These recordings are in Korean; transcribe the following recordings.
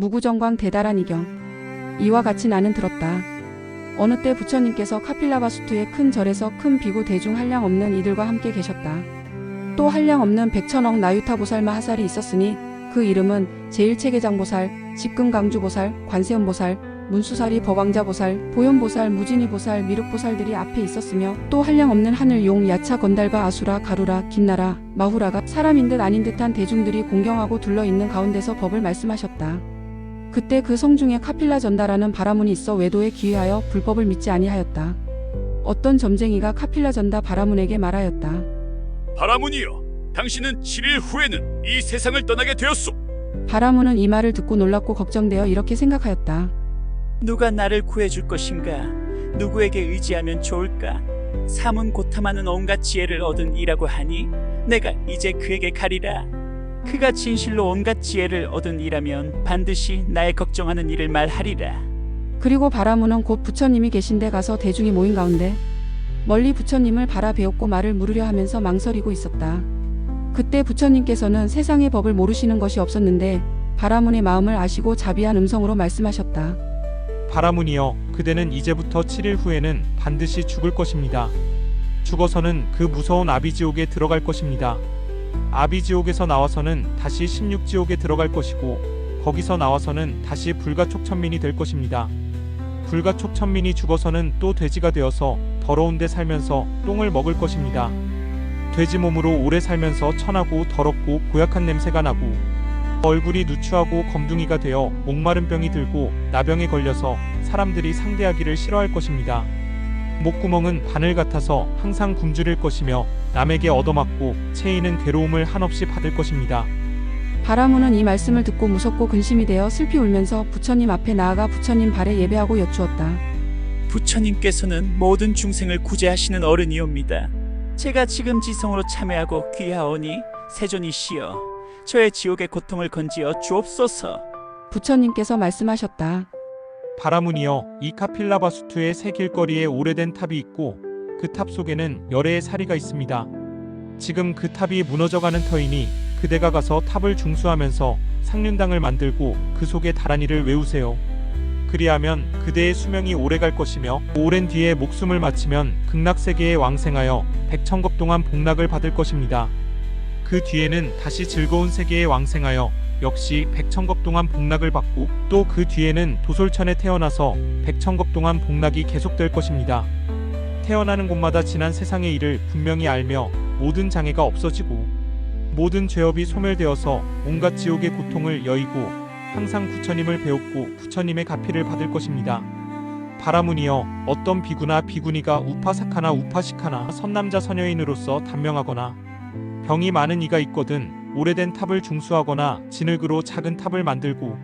무구정광 대달한 이경. 이와 같이 나는 들었다. 어느 때 부처님께서 카필라바수투의 큰 절에서 큰 비구 대중 한량 없는 이들과 함께 계셨다. 또 한량 없는 백천억 나유타 보살마 하살이 있었으니 그 이름은 제1체계장보살, 집금강주보살, 관세음보살, 문수사리 법왕자보살, 보현보살, 무진이보살, 미륵보살들이 앞에 있었으며 또 한량 없는 하늘용, 야차, 건달바, 아수라, 가루라, 김나라, 마후라가 사람인 듯 아닌 듯한 대중들이 공경하고 둘러있는 가운데서 법을 말씀하셨다. 그때 그 성 중에 카필라 전다라는 바라문이 있어 외도에 기회하여 불법을 믿지 아니하였다. 어떤 점쟁이가 카필라 전다 바라문에게 말하였다. 바라문이여, 당신은 7일 후에는 이 세상을 떠나게 되었소. 바라문은 이 말을 듣고 놀랍고 걱정되어 이렇게 생각하였다. 누가 나를 구해줄 것인가? 누구에게 의지하면 좋을까? 삼은 고탐하는 온갖 지혜를 얻은 이라고 하니 내가 이제 그에게 가리라. 그가 진실로 온갖 지혜를 얻은 이라면 반드시 나의 걱정하는 일을 말하리라. 그리고 바라문은 곧 부처님이 계신 데 가서 대중이 모인 가운데 멀리 부처님을 바라 배웠고 말을 물으려 하면서 망설이고 있었다. 그때 부처님께서는 세상의 법을 모르시는 것이 없었는데 바라문의 마음을 아시고 자비한 음성으로 말씀하셨다. 바라문이여 그대는 이제부터 7일 후에는 반드시 죽을 것입니다. 죽어서는 그 무서운 아비지옥에 들어갈 것입니다. 아비지옥에서 나와서는 다시 16지옥에 들어갈 것이고 거기서 나와서는 다시 불가촉천민이 될 것입니다. 불가촉천민이 죽어서는 또 돼지가 되어서 더러운 데 살면서 똥을 먹을 것입니다. 돼지 몸으로 오래 살면서 천하고 더럽고 고약한 냄새가 나고 얼굴이 누추하고 검둥이가 되어 목마른 병이 들고 나병에 걸려서 사람들이 상대하기를 싫어할 것입니다. 목구멍은 바늘 같아서 항상 굶주릴 것이며 남에게 얻어맞고 체인은 괴로움을 한없이 받을 것입니다. 바라문은 이 말씀을 듣고 무섭고 근심이 되어 슬피 울면서 부처님 앞에 나아가 부처님 발에 예배하고 여쭈었다. 부처님께서는 모든 중생을 구제하시는 어른이옵니다. 제가 지금 지성으로 참회하고 귀하오니 세존이시여 저의 지옥의 고통을 건지어 주옵소서. 부처님께서 말씀하셨다. 바라문이여 이 카필라바수투의 새 길거리에 오래된 탑이 있고 그 탑 속에는 열애의 사리가 있습니다. 지금 그 탑이 무너져가는 터이니 그대가 가서 탑을 중수하면서 상륜당을 만들고 그 속에 다란이를 외우세요. 그리하면 그대의 수명이 오래갈 것이며 오랜 뒤에 목숨을 마치면 극락세계에 왕생하여 백천겁 동안 복락을 받을 것입니다. 그 뒤에는 다시 즐거운 세계에 왕생하여 역시 백천겁 동안 복락을 받고 또 그 뒤에는 도솔천에 태어나서 백천겁 동안 복락이 계속될 것입니다. 태어나는 곳마다 지난 세상의 일을 분명히 알며 모든 장애가 없어지고 모든 죄업이 소멸되어서 온갖 지옥의 고통을 여의고 항상 부처님을 배웠고 부처님의 가피를 받을 것입니다. 바라문이여 어떤 비구나 비구니가 우파사카나 우파시카나 선남자 선여인으로서 단명하거나 병이 많은 이가 있거든 오래된 탑을 중수하거나 진흙으로 작은 탑을 만들고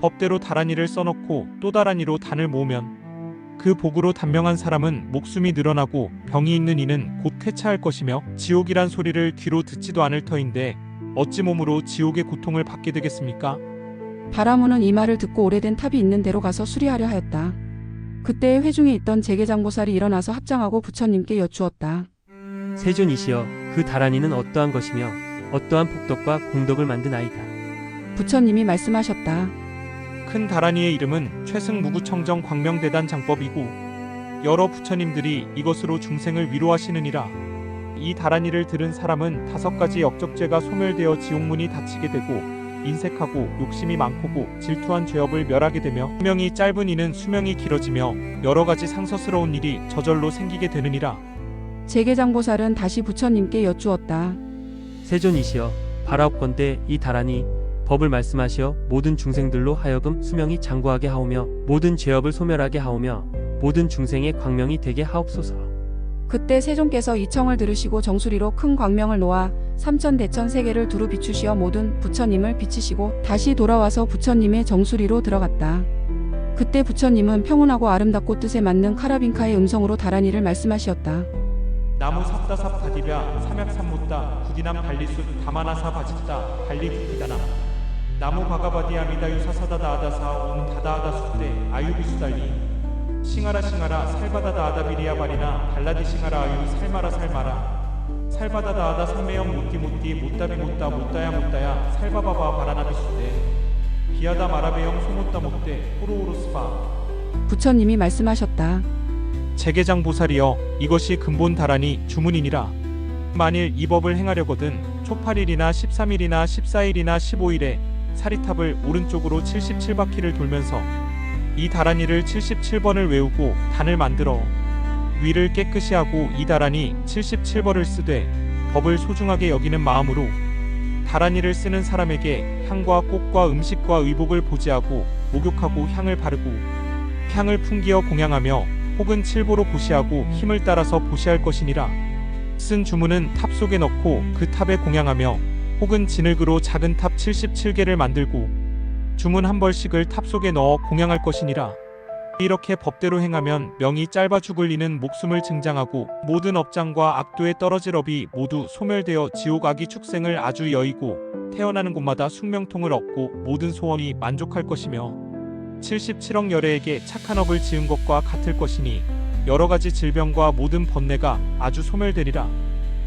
법대로 다란이를 써놓고 또 다란이로 단을 모으면 그 복으로 단명한 사람은 목숨이 늘어나고 병이 있는 이는 곧 쾌차할 것이며 지옥이란 소리를 귀로 듣지도 않을 터인데 어찌 몸으로 지옥의 고통을 받게 되겠습니까? 바라문은 이 말을 듣고 오래된 탑이 있는 데로 가서 수리하려 하였다. 그때 회중에 있던 재계장보살이 일어나서 합장하고 부처님께 여쭈었다. 세존이시여 그 다란이는 어떠한 것이며 어떠한 복덕과 공덕을 만든 아이다. 부처님이 말씀하셨다. 큰 다란이의 이름은 최승무구청정 광명대단 장법이고 여러 부처님들이 이것으로 중생을 위로하시느니라. 이 다란이를 들은 사람은 다섯 가지 역적죄가 소멸되어 지옥문이 닫히게 되고 인색하고 욕심이 많고고 질투한 죄업을 멸하게 되며 수명이 짧은 이는 수명이 길어지며 여러 가지 상서스러운 일이 저절로 생기게 되느니라. 재계장보살은 다시 부처님께 여쭈었다. 세존이시여 바라옵건대 이 다란이 법을 말씀하시어 모든 중생들로 하여금 수명이 장구하게 하오며 모든 죄업을 소멸하게 하오며 모든 중생의 광명이 되게 하옵소서. 그때 세종께서 이 청을 들으시고 정수리로 큰 광명을 놓아 삼천 대천 세계를 두루 비추시어 모든 부처님을 비치시고 다시 돌아와서 부처님의 정수리로 들어갔다. 그때 부처님은 평온하고 아름답고 뜻에 맞는 카라빈카의 음성으로 다란이를 말씀하시었다. 나무 삽다삽 다디랴 삼약삼무따 구디남 발리숫 다마나사 바짓다 발리부티다남 나무 바가바디아 미다 유사사다다 아다사 온 다다아다 숫대 아유비수달리. 싱하라 싱하라 살바다다 아다 비리아 바리나 발라디 싱하라 아유 살마라 살마라. 살바다다 아다 삼매영 못디 못디 못다비 못다 못다야 못다야 살바바바 바라나비 숫대. 기아다 마라베형 소모따 못대 호로오로스바. 부처님이 말씀하셨다. 제계장 보살이여 이것이 근본 다라니 주문이니라. 만일 이 법을 행하려거든 초8일이나 13일이나 14일이나 15일에 사리탑을 오른쪽으로 77바퀴를 돌면서 이 다라니를 77번을 외우고 단을 만들어 위를 깨끗이 하고 이 다라니 77번을 쓰되 법을 소중하게 여기는 마음으로 다라니를 쓰는 사람에게 향과 꽃과 음식과 의복을 보지하고 목욕하고 향을 바르고 향을 풍기어 공양하며 혹은 칠보로 보시하고 힘을 따라서 보시할 것이니라. 쓴 주문은 탑 속에 넣고 그 탑에 공양하며 혹은 진흙으로 작은 탑 77개를 만들고 주문 한 벌씩을 탑 속에 넣어 공양할 것이니라. 이렇게 법대로 행하면 명이 짧아 죽을 이는 목숨을 증장하고 모든 업장과 악도에 떨어질 업이 모두 소멸되어 지옥 악이 축생을 아주 여의고 태어나는 곳마다 숙명통을 얻고 모든 소원이 만족할 것이며 77억 열애에게 착한 업을 지은 것과 같을 것이니 여러 가지 질병과 모든 번뇌가 아주 소멸되리라.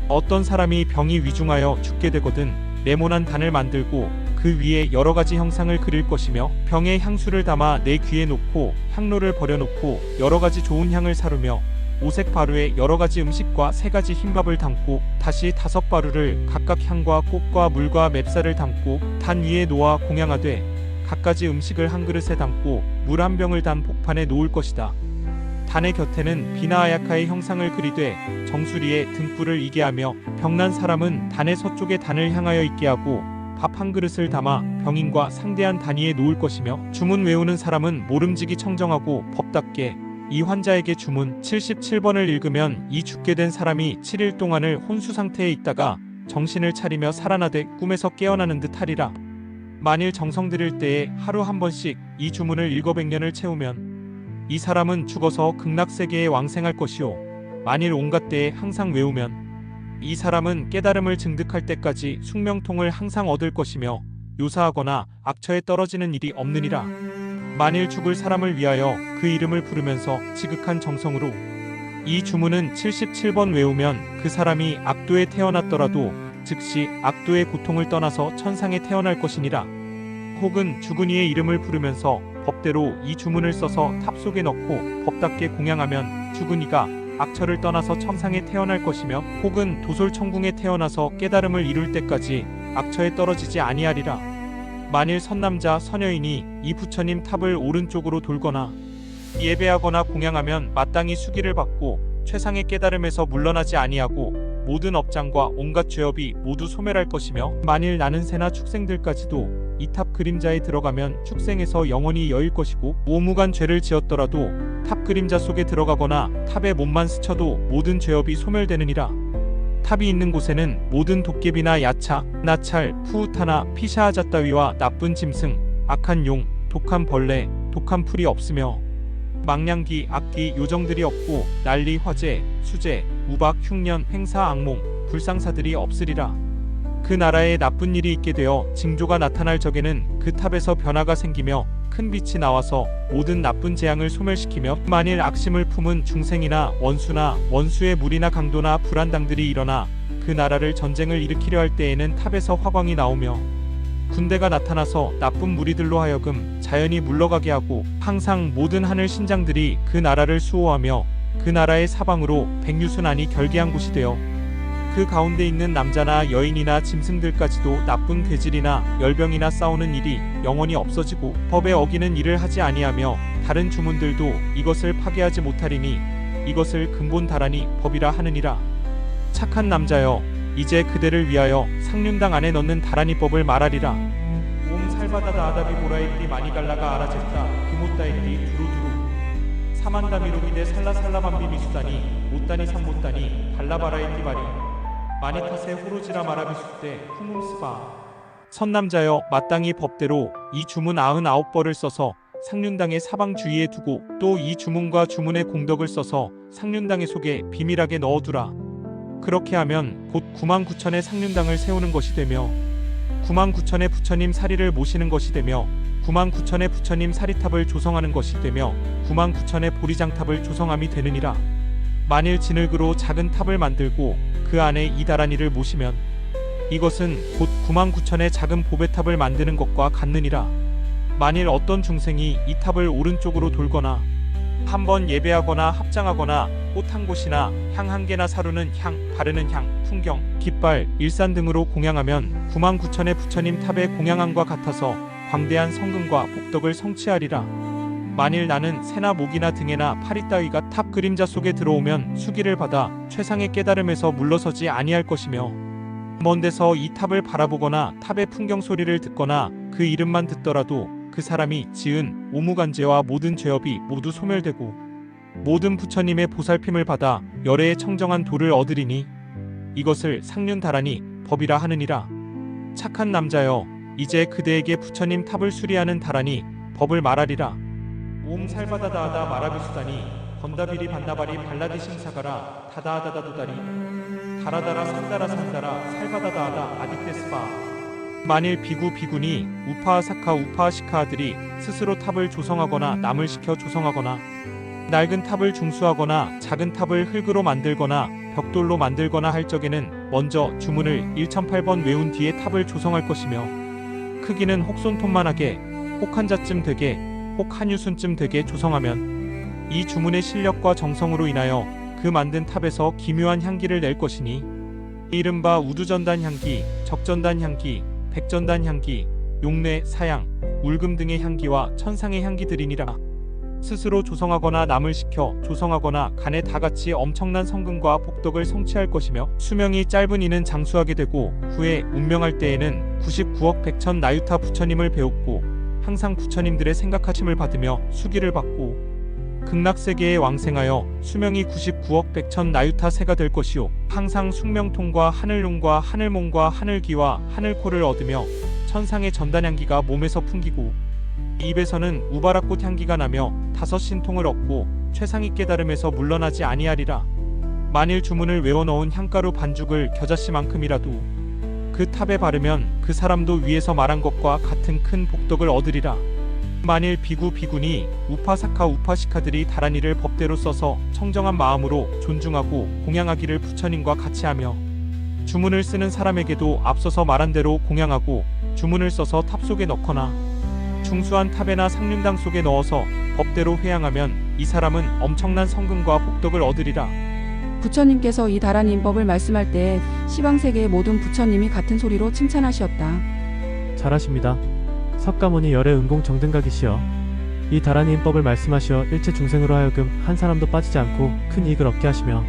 어떤 사람이 병이 위중하여 죽게 되거든 네모난 단을 만들고 그 위에 여러 가지 형상을 그릴 것이며 병에 향수를 담아 내 귀에 놓고 향로를 버려놓고 여러 가지 좋은 향을 사르며 오색 바루에 여러 가지 음식과 세 가지 흰밥을 담고 다시 다섯 바루를 각각 향과 꽃과 물과 맵쌀을 담고 단 위에 놓아 공양하되 갖가지 음식을 한 그릇에 담고 물 한 병을 단 복판에 놓을 것이다. 단의 곁에는 비나 아야카의 형상을 그리되 정수리에 등불을 이게 하며 병난 사람은 단의 서쪽에 단을 향하여 있게 하고 밥 한 그릇을 담아 병인과 상대한 단위에 놓을 것이며 주문 외우는 사람은 모름지기 청정하고 법답게 이 환자에게 주문 77번을 읽으면 이 죽게 된 사람이 7일 동안을 혼수 상태에 있다가 정신을 차리며 살아나되 꿈에서 깨어나는 듯 하리라. 만일 정성 들일 때에 하루 한 번씩 이 주문을 일거백년을 채우면 이 사람은 죽어서 극락세계에 왕생할 것이요 만일 온갖 때에 항상 외우면 이 사람은 깨달음을 증득할 때까지 숙명통을 항상 얻을 것이며 요사하거나 악처에 떨어지는 일이 없느니라. 만일 죽을 사람을 위하여 그 이름을 부르면서 지극한 정성으로 이 주문은 77번 외우면 그 사람이 악도에 태어났더라도 즉시 악도의 고통을 떠나서 천상에 태어날 것이니라. 혹은 죽은 이의 이름을 부르면서 법대로 이 주문을 써서 탑 속에 넣고 법답게 공양하면 죽은 이가 악처를 떠나서 천상에 태어날 것이며 혹은 도솔 천궁에 태어나서 깨달음을 이룰 때까지 악처에 떨어지지 아니하리라. 만일 선남자 선여인이 이 부처님 탑을 오른쪽으로 돌거나 예배하거나 공양하면 마땅히 수기를 받고 최상의 깨달음에서 물러나지 아니하고 모든 업장과 온갖 죄업이 모두 소멸할 것이며 만일 나는 새나 축생들까지도 이 탑 그림자에 들어가면 축생에서 영원히 여일 것이고 오무간 죄를 지었더라도 탑 그림자 속에 들어가거나 탑에 몸만 스쳐도 모든 죄업이 소멸되느니라. 탑이 있는 곳에는 모든 도깨비나 야차, 나찰, 푸우타나 피샤아자 따위와 나쁜 짐승, 악한 용, 독한 벌레, 독한 풀이 없으며 망량기, 악기, 요정들이 없고 난리, 화재, 수재, 우박, 흉년, 행사, 악몽, 불상사들이 없으리라. 그 나라에 나쁜 일이 있게 되어 징조가 나타날 적에는 그 탑에서 변화가 생기며 큰 빛이 나와서 모든 나쁜 재앙을 소멸시키며 만일 악심을 품은 중생이나 원수나 원수의 무리나 강도나 불안당들이 일어나 그 나라를 전쟁을 일으키려 할 때에는 탑에서 화광이 나오며 군대가 나타나서 나쁜 무리들로 하여금 자연이 물러가게 하고 항상 모든 하늘 신장들이 그 나라를 수호하며 그 나라의 사방으로 백유순안이 결계한 곳이 되어 그 가운데 있는 남자나 여인이나 짐승들까지도 나쁜 괴질이나 열병이나 싸우는 일이 영원히 없어지고 법에 어기는 일을 하지 아니하며 다른 주문들도 이것을 파괴하지 못하리니 이것을 근본 다라니 법이라 하느니라. 착한 남자여 이제 그대를 위하여 상륜당 안에 넣는 다라니법을 말하리라. 옴 살바다다 아다비 보라이띠 마니갈라가 아라제타 그못다이띠 두루두루. 사만다미로기데 살라살라밤비 미수다니 못다니 삼못다니 달라바라이띠 바리 마니타세 호로지라 마라비수때 후문스바. 선남자여 마땅히 법대로 이 주문 아흔아홉 벌을 써서 상륜당의 사방 주위에 두고 또 이 주문과 주문의 공덕을 써서 상륜당의 속에 비밀하게 넣어두라. 그렇게 하면 곧 9만 9천의 상륜당을 세우는 것이 되며 9만 9천의 부처님 사리를 모시는 것이 되며 9만 9천의 부처님 사리탑을 조성하는 것이 되며 9만 9천의 보리장탑을 조성함이 되느니라. 만일 진흙으로 작은 탑을 만들고 그 안에 이다란이를 모시면 이것은 곧 9만 9천의 작은 보배탑을 만드는 것과 같느니라. 만일 어떤 중생이 이 탑을 오른쪽으로 돌거나 한번 예배하거나 합장하거나 꽃 한 곳이나 향 한 개나 사루는 향, 바르는 향, 풍경, 깃발, 일산 등으로 공양하면 9만 9천의 부처님 탑에 공양함과 같아서 광대한 성금과 복덕을 성취하리라. 만일 나는 새나 목이나 등에나 파리 따위가 탑 그림자 속에 들어오면 수기를 받아 최상의 깨달음에서 물러서지 아니할 것이며 먼 데서 이 탑을 바라보거나 탑의 풍경 소리를 듣거나 그 이름만 듣더라도 그 사람이 지은 오무간죄와 모든 죄업이 모두 소멸되고 모든 부처님의 보살핌을 받아 열애의 청정한 도를 얻으리니 이것을 상륜다라니 법이라 하느니라. 착한 남자여 이제 그대에게 부처님 탑을 수리하는 다라니 법을 말하리라. 옴 살바다다하다 마라비수다니 건다비리 반나바리 발라디 심사가라 다다하다다도다리 다라다라 산다라 산다라 살바다다하다 아디테스바 만일 비구 비군이 우파 사카 우파 시카들이 스스로 탑을 조성하거나 남을 시켜 조성하거나 낡은 탑을 중수하거나 작은 탑을 흙으로 만들거나 벽돌로 만들거나 할 적에는 먼저 주문을 1008번 외운 뒤에 탑을 조성할 것이며 크기는 혹손톱만하게 혹 한 자쯤 되게 혹 한 유순쯤 되게 조성하면 이 주문의 실력과 정성으로 인하여 그 만든 탑에서 기묘한 향기를 낼 것이니 이른바 우두전단 향기, 적전단 향기, 백전단 향기, 용례, 사양, 울금 등의 향기와 천상의 향기들이니라. 스스로 조성하거나 남을 시켜 조성하거나 간에 다 같이 엄청난 성근과 복덕을 성취할 것이며 수명이 짧은 이는 장수하게 되고 후에 운명할 때에는 99억 백천 나유타 부처님을 배웠고 항상 부처님들의 생각하심을 받으며 수기를 받고 극락세계에 왕생하여 수명이 99억 백천 나유타 세가 될 것이요 항상 숙명통과 하늘룡과 하늘몽과 하늘기와 하늘코를 얻으며 천상의 전단향기가 몸에서 풍기고 입에서는 우바라꽃 향기가 나며 다섯 신통을 얻고 최상의 깨달음에서 물러나지 아니하리라. 만일 주문을 외워 넣은 향가루 반죽을 겨자씨만큼이라도 그 탑에 바르면 그 사람도 위에서 말한 것과 같은 큰 복덕을 얻으리라 만일 비구 비군이 우파사카 우파시카들이 다란이를 법대로 써서 청정한 마음으로 존중하고 공양하기를 부처님과 같이 하며 주문을 쓰는 사람에게도 앞서서 말한 대로 공양하고 주문을 써서 탑 속에 넣거나 중수한 탑에나 상륜당 속에 넣어서 법대로 회양하면 이 사람은 엄청난 성금과 복덕을 얻으리라. 부처님께서 이 다란 인법을 말씀할 때에 시방세계의 모든 부처님이 같은 소리로 칭찬하시었다. 잘하십니다. 석가모니 열의 은공 정등각이시여. 이 다란이 인법을 말씀하시어 일체 중생으로 하여금 한 사람도 빠지지 않고 큰 이익을 얻게 하시며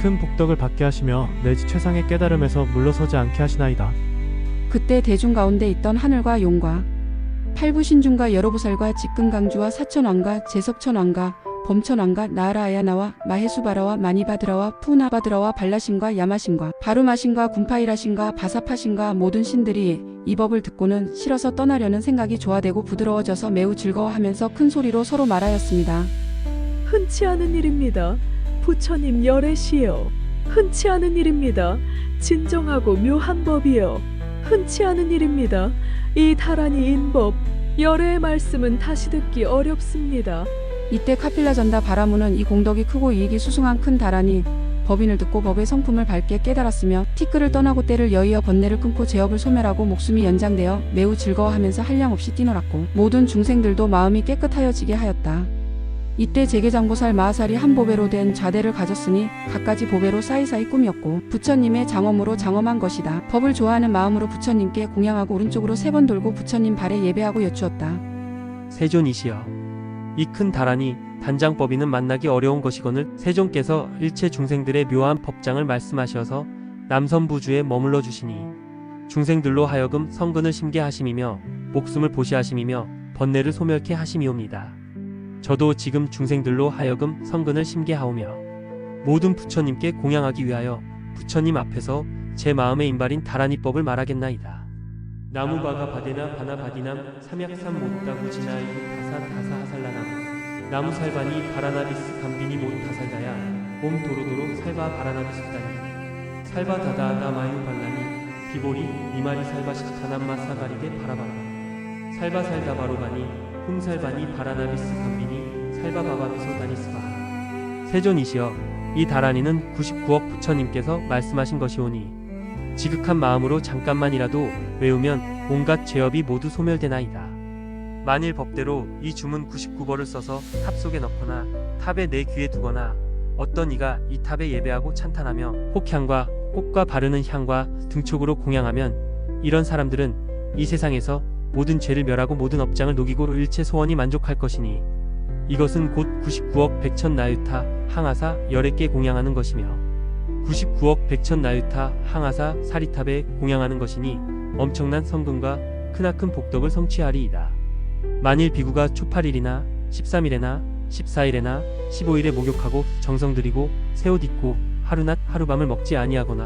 큰 복덕을 받게 하시며 내지 최상의 깨달음에서 물러서지 않게 하시나이다. 그때 대중 가운데 있던 하늘과 용과 팔부신중과 여러보살과 직근강주와 사천왕과 제석천왕과 범천왕과 나라아야나와 마해수바라와 마니바드라와 푸나바드라와 발라신과 야마신과 바루마신과 군파이라신과 바사파신과 모든 신들이 이 법을 듣고는 싫어서 떠나려는 생각이 좋아되고 부드러워져서 매우 즐거워하면서 큰 소리로 서로 말하였습니다. 흔치 않은 일입니다. 부처님 열애시여. 흔치 않은 일입니다. 진정하고 묘한 법이여. 흔치 않은 일입니다. 이 다란이 인법, 열애의 말씀은 다시 듣기 어렵습니다. 이때 카필라 전다 바라무는 이 공덕이 크고 이익이 수승한 큰 다란이 법인을 듣고 법의 성품을 밝게 깨달았으며 티끌을 떠나고 때를 여의어 번뇌를 끊고 제업을 소멸하고 목숨이 연장되어 매우 즐거워하면서 한량없이 뛰놀았고 모든 중생들도 마음이 깨끗하여지게 하였다. 이때 제계장보살 마하살이 한 보배로 된 좌대를 가졌으니 갖가지 보배로 사이사이 꾸몄고 부처님의 장엄으로 장엄한 것이다. 법을 좋아하는 마음으로 부처님께 공양하고 오른쪽으로 세 번 돌고 부처님 발에 예배하고 여쭈었다. 세존이시여 이 큰 다란이 단장 법인은 만나기 어려운 것이거늘 세존께서 일체 중생들의 묘한 법장을 말씀하셔서 남선부주에 머물러 주시니 중생들로 하여금 성근을 심게 하심이며 목숨을 보시하심이며 번뇌를 소멸케 하심이옵니다. 저도 지금 중생들로 하여금 성근을 심게 하오며 모든 부처님께 공양하기 위하여 부처님 앞에서 제 마음의 인발인 다란이법을 말하겠나이다. 나무바가 바데나 바나 바디남 삼약삼 못다 무지나 이후 다사 다사 하살라나무 나무 살바니 바라나비스 감비니 못 다살다야 옴 도로도로 살바 바라나비스 다니. 살바 다다다 마유 발라니 비보리 니마리 살바 식 타남마 사가리게 바라바라. 살바 살다 바로바니 훔살바니 바라나비스 감비니 살바 바바비소 다니스바. 세존이시여 이 다란이는 99억 부처님께서 말씀하신 것이오니 지극한 마음으로 잠깐만이라도 외우면 온갖 죄업이 모두 소멸되나이다. 만일 법대로 이 주문 99벌을 써서 탑 속에 넣거나 탑에 내 귀에 두거나 어떤 이가 이 탑에 예배하고 찬탄하며 혹향과 꽃과 바르는 향과 등촉으로 공양하면 이런 사람들은 이 세상에서 모든 죄를 멸하고 모든 업장을 녹이고 일체 소원이 만족할 것이니 이것은 곧 99억 백천 나유타 항아사 열애께 공양하는 것이며 99억 백천 나유타 항아사 사리탑에 공양하는 것이니 엄청난 성금과 크나큰 복덕을 성취하리이다. 만일 비구가 초팔일이나 13일에나 14일에나 15일에 목욕하고 정성 들이고 새 옷 입고 하루낮 하루밤을 먹지 아니하거나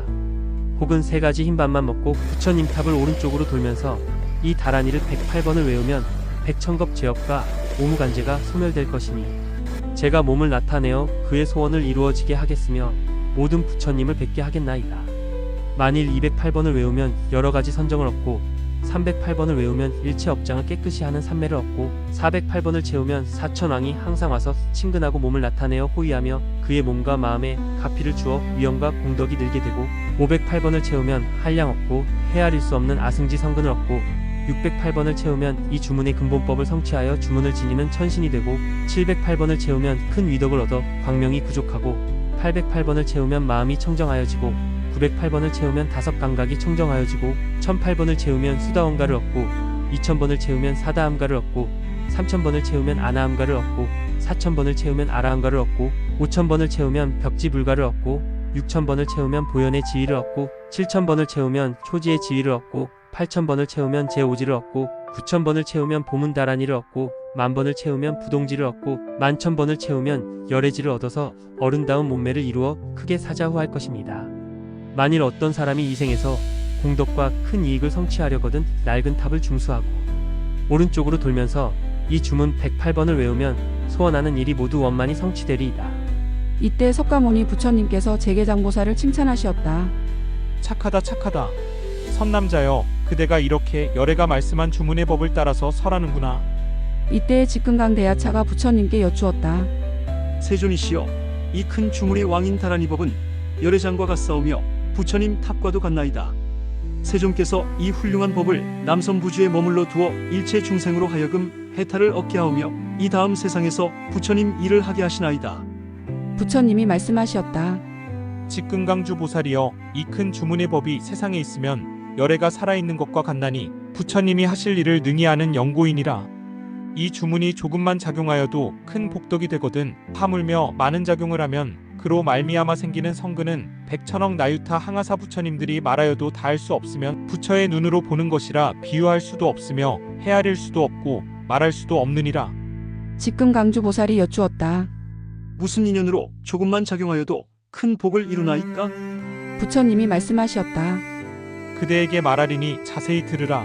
혹은 세 가지 흰밥만 먹고 부처님 탑을 오른쪽으로 돌면서 이 다란이를 108번을 외우면 백천겁 제업과 오무간제가 소멸될 것이니 제가 몸을 나타내어 그의 소원을 이루어지게 하겠으며 모든 부처님을 뵙게 하겠나이다. 만일 208번을 외우면 여러 가지 선정을 얻고 308번을 외우면 일체 업장을 깨끗이 하는 삼매를 얻고 408번을 채우면 사천왕이 항상 와서 친근하고 몸을 나타내어 호위하며 그의 몸과 마음에 가피를 주어 위엄과 공덕이 늘게 되고 508번을 채우면 한량 얻고 헤아릴 수 없는 아승지 성근을 얻고 608번을 채우면 이 주문의 근본법을 성취하여 주문을 지니는 천신이 되고 708번을 채우면 큰 위덕을 얻어 광명이 부족하고 808번을 채우면 마음이 청정하여지고 908번을 채우면 다섯 감각이 청정하여지고 1008번을 채우면 수다원가를 얻고 2000번을 채우면 사다함가를 얻고 3000번을 채우면 아나함가를 얻고 4000번을 채우면 아라함가를 얻고 5000번을 채우면 벽지불가를 얻고 6000번을 채우면 보현의 지위를 얻고 7000번을 채우면 초지의 지위를 얻고 8000번을 채우면 제오지를 얻고 9000번을 채우면 보문다란이를 얻고 만번을 채우면 부동지를 얻고 만천번을 채우면 열애지를 얻어서 어른다운 몸매를 이루어 크게 사자후할 것입니다. 만일 어떤 사람이 이 생에서 공덕과 큰 이익을 성취하려거든 낡은 탑을 중수하고 오른쪽으로 돌면서 이 주문 108번을 외우면 소원하는 일이 모두 원만히 성취되리이다. 이때 석가모니 부처님께서 재계장보살을 칭찬하시었다. 착하다 착하다. 선남자여, 그대가 이렇게 열애가 말씀한 주문의 법을 따라서 설하는구나. 이때 직근강 대야차가 부처님께 여쭈었다. 세존이시여 이 큰 주문의 왕인 다란이 법은 열애장과 같사오며 부처님 탑과도 같나이다. 세존께서 이 훌륭한 법을 남선부주에 머물러 두어 일체 중생으로 하여금 해탈을 얻게 하오며 이 다음 세상에서 부처님 일을 하게 하시나이다. 부처님이 말씀하시었다. 직근강주 보살이여, 이 큰 주문의 법이 세상에 있으면 열애가 살아있는 것과 같나니 부처님이 하실 일을 능히 아는 연고인이라. 이 주문이 조금만 작용하여도 큰 복덕이 되거든 하물며 많은 작용을 하면 그로 말미암아 생기는 성근은 백천억 나유타 항아사 부처님들이 말하여도 다 할 수 없으면 부처의 눈으로 보는 것이라 비유할 수도 없으며 헤아릴 수도 없고 말할 수도 없느니라. 직금강주 보살이 여쭈었다. 무슨 인연으로 조금만 작용하여도 큰 복을 이루나이까? 부처님이 말씀하시었다. 그대에게 말하리니 자세히 들으라.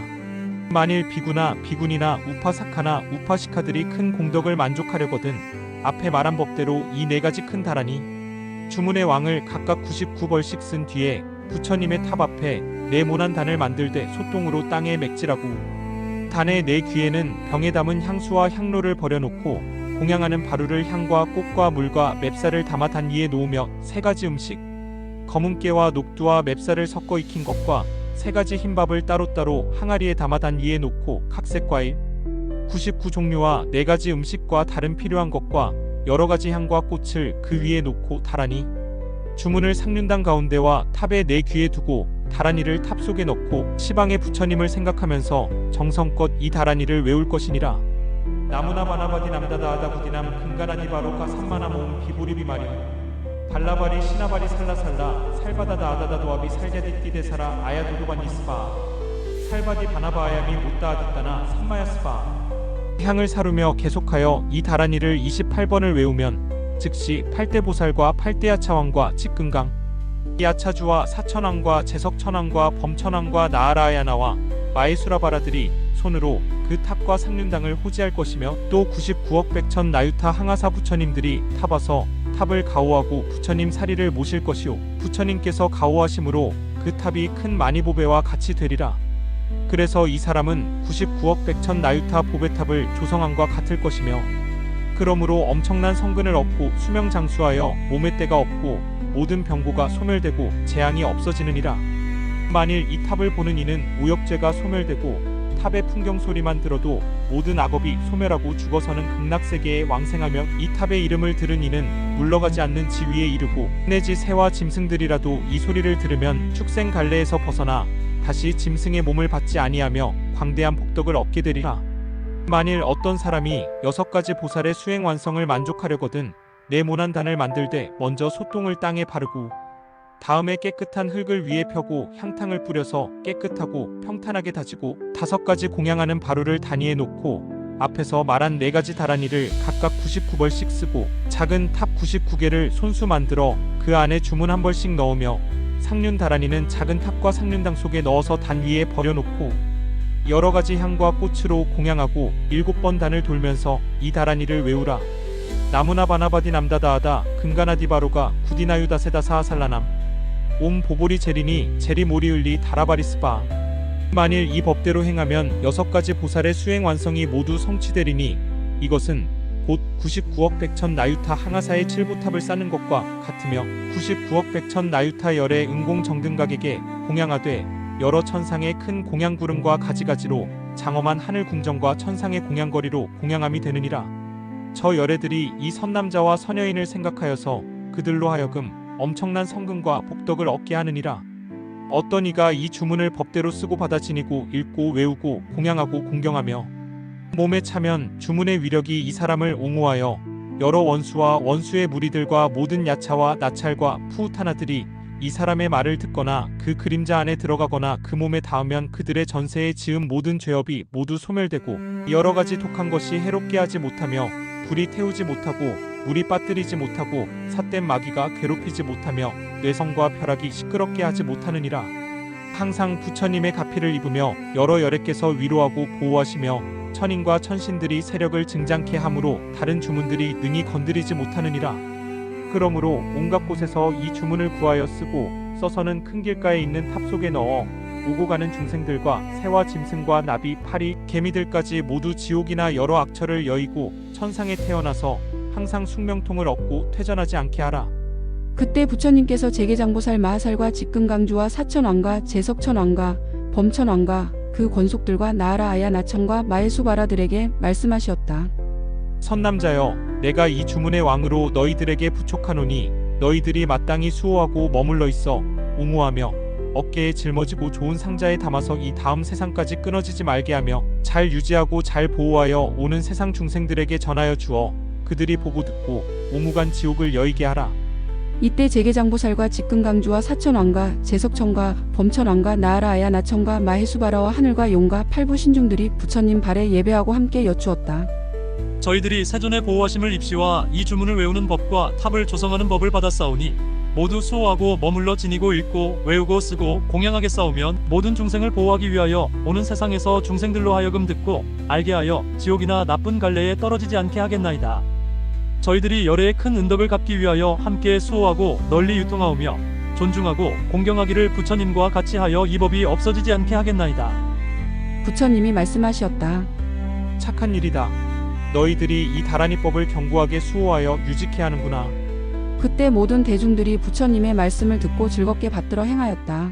만일 비구나 비군이나 우파사카나 우파시카들이 큰 공덕을 만족하려거든 앞에 말한 법대로 이 네 가지 큰 다라니 주문의 왕을 각각 99벌씩 쓴 뒤에 부처님의 탑 앞에 네모난 단을 만들되 소똥으로 땅에 맥지라고 단의 네 귀에는 병에 담은 향수와 향로를 버려놓고 공양하는 바루를 향과 꽃과 물과 맵쌀을 담아 단 위에 놓으며 세 가지 음식 검은깨와 녹두와 맵쌀을 섞어 익힌 것과 세 가지 흰밥을 따로따로 항아리에 담아 단 위에 놓고 각색 과일 99 종류와 네 가지 음식과 다른 필요한 것과 여러 가지 향과 꽃을 그 위에 놓고 다라니 주문을 상륜당 가운데와 탑의 네 귀에 두고 다라니를 탑 속에 넣고 시방의 부처님을 생각하면서 정성껏 이 다라니를 외울 것이니라. 나무나 바나바디 남다다하다 부디남 금가나니 바로카 삼마나 모음 비보리비 마리 발라바리 시나바리 살라살라 살바다다 아다다 도아비 살자디 띠 데사라 아야도도반 이스바. 살바디 바나바아야미 못다아디따나 삼마야스바 향을 사르며 계속하여 이 다란이를 28번을 외우면 즉시 팔대보살과 팔대야차왕과 직근강 야차주와 사천왕과 제석천왕과 범천왕과 나아라야나와 마에수라바라들이 손으로 그 탑과 상륜당을 호지할 것이며 또 99억 백천 나유타 항아사 부처님들이 탑아서 탑을 가오하고 부처님 사리를 모실 것이요 부처님께서 가오하심으로 그 탑이 큰 만이보배와 같이 되리라 그래서 이 사람은 99억 백천 나유타 보배탑을 조성함과 같을 것이며 그러므로 엄청난 성근을 얻고 수명 장수하여 몸의 때가 없고 모든 병고가 소멸되고 재앙이 없어지느니라. 만일 이 탑을 보는 이는 우역죄가 소멸되고 탑의 풍경 소리만 들어도 모든 악업이 소멸하고 죽어서는 극락세계에 왕생하며 이 탑의 이름을 들은 이는 물러가지 않는 지위에 이르고 내지 새와 짐승들이라도 이 소리를 들으면 축생 갈래에서 벗어나 다시 짐승의 몸을 받지 아니하며 광대한 복덕을 얻게 되리라. 만일 어떤 사람이 여섯 가지 보살의 수행 완성을 만족하려거든 네모난 단을 만들되 먼저 소똥을 땅에 바르고 다음에 깨끗한 흙을 위에 펴고 향탕을 뿌려서 깨끗하고 평탄하게 다지고 다섯 가지 공양하는 바루를 단위에 놓고 앞에서 말한 네 가지 다란이를 각각 99벌씩 쓰고 작은 탑 99개를 손수 만들어 그 안에 주문 한 벌씩 넣으며 상륜 다란이는 작은 탑과 상륜당 속에 넣어서 단 위에 버려놓고 여러 가지 향과 꽃으로 공양하고 일곱 번 단을 돌면서 이 다란이를 외우라. 나무나 바나바디 남다다하다 근가나디바로가 구디나유다세다 사하살라남 옴 보보리 제리니 제리 모리을리 다라바리스바 만일 이 법대로 행하면 여섯 가지 보살의 수행 완성이 모두 성취되리니 이것은 곧 99억 백천 나유타 항아사의 칠보탑을 쌓는 것과 같으며 99억 백천 나유타 열의 은공 정등각에게 공양하되 여러 천상의 큰 공양구름과 가지가지로 장엄한 하늘 궁정과 천상의 공양거리로 공양함이 되느니라 저 열애들이 이 선남자와 선여인을 생각하여서 그들로 하여금 엄청난 성금과 복덕을 얻게 하느니라. 어떤 이가 이 주문을 법대로 쓰고 받아 지니고 읽고 외우고 공양하고 공경하며 몸에 차면 주문의 위력이 이 사람을 옹호하여 여러 원수와 원수의 무리들과 모든 야차와 나찰과 푸우타나들이 이 사람의 말을 듣거나 그 그림자 안에 들어가거나 그 몸에 닿으면 그들의 전세에 지은 모든 죄업이 모두 소멸되고 여러 가지 독한 것이 해롭게 하지 못하며 불이 태우지 못하고 물이 빠뜨리지 못하고 삿된 마귀가 괴롭히지 못하며 뇌성과 벼락이 시끄럽게 하지 못하느니라. 항상 부처님의 가피를 입으며 여러 열애께서 위로하고 보호하시며 천인과 천신들이 세력을 증장케 함으로 다른 주문들이 능히 건드리지 못하느니라. 그러므로 온갖 곳에서 이 주문을 구하여 쓰고 써서는 큰 길가에 있는 탑 속에 넣어 오고 가는 중생들과 새와 짐승과 나비, 파리, 개미들까지 모두 지옥이나 여러 악처를 여의고 천상에 태어나서 항상 숙명통을 얻고 퇴전하지 않게 하라. 그때 부처님께서 제계장보살 마하살과 직금강주와 사천왕과 제석천왕과 범천왕과 그 권속들과 나아라 아야 나천과 마에수바라들에게 말씀하시었다. 선남자여, 내가 이 주문의 왕으로 너희들에게 부촉하노니 너희들이 마땅히 수호하고 머물러 있어 옹호하며 어깨에 짊어지고 좋은 상자에 담아서 이 다음 세상까지 끊어지지 말게 하며 잘 유지하고 잘 보호하여 오는 세상 중생들에게 전하여 주어 그들이 보고 듣고 오무간 지옥을 여의게 하라. 이때 제계장보살과 직금강주와 사천왕과 제석천과 범천왕과 나아라 아야 나천과 마해수바라와 하늘과 용과 팔부신중들이 부처님 발에 예배하고 함께 여쭈었다. 저희들이 세존의 보호하심을 입시와 이 주문을 외우는 법과 탑을 조성하는 법을 받았사오니 모두 수호하고 머물러 지니고 읽고 외우고 쓰고 공양하게 싸우면 모든 중생을 보호하기 위하여 오는 세상에서 중생들로 하여금 듣고 알게 하여 지옥이나 나쁜 갈래에 떨어지지 않게 하겠나이다. 저희들이 열애의 큰 은덕을 갚기 위하여 함께 수호하고 널리 유통하오며 존중하고 공경하기를 부처님과 같이 하여 이 법이 없어지지 않게 하겠나이다. 부처님이 말씀하시었다. 착한 일이다. 너희들이 이 다란이법을 견고하게 수호하여 유지케 하는구나. 그때 모든 대중들이 부처님의 말씀을 듣고 즐겁게 받들어 행하였다.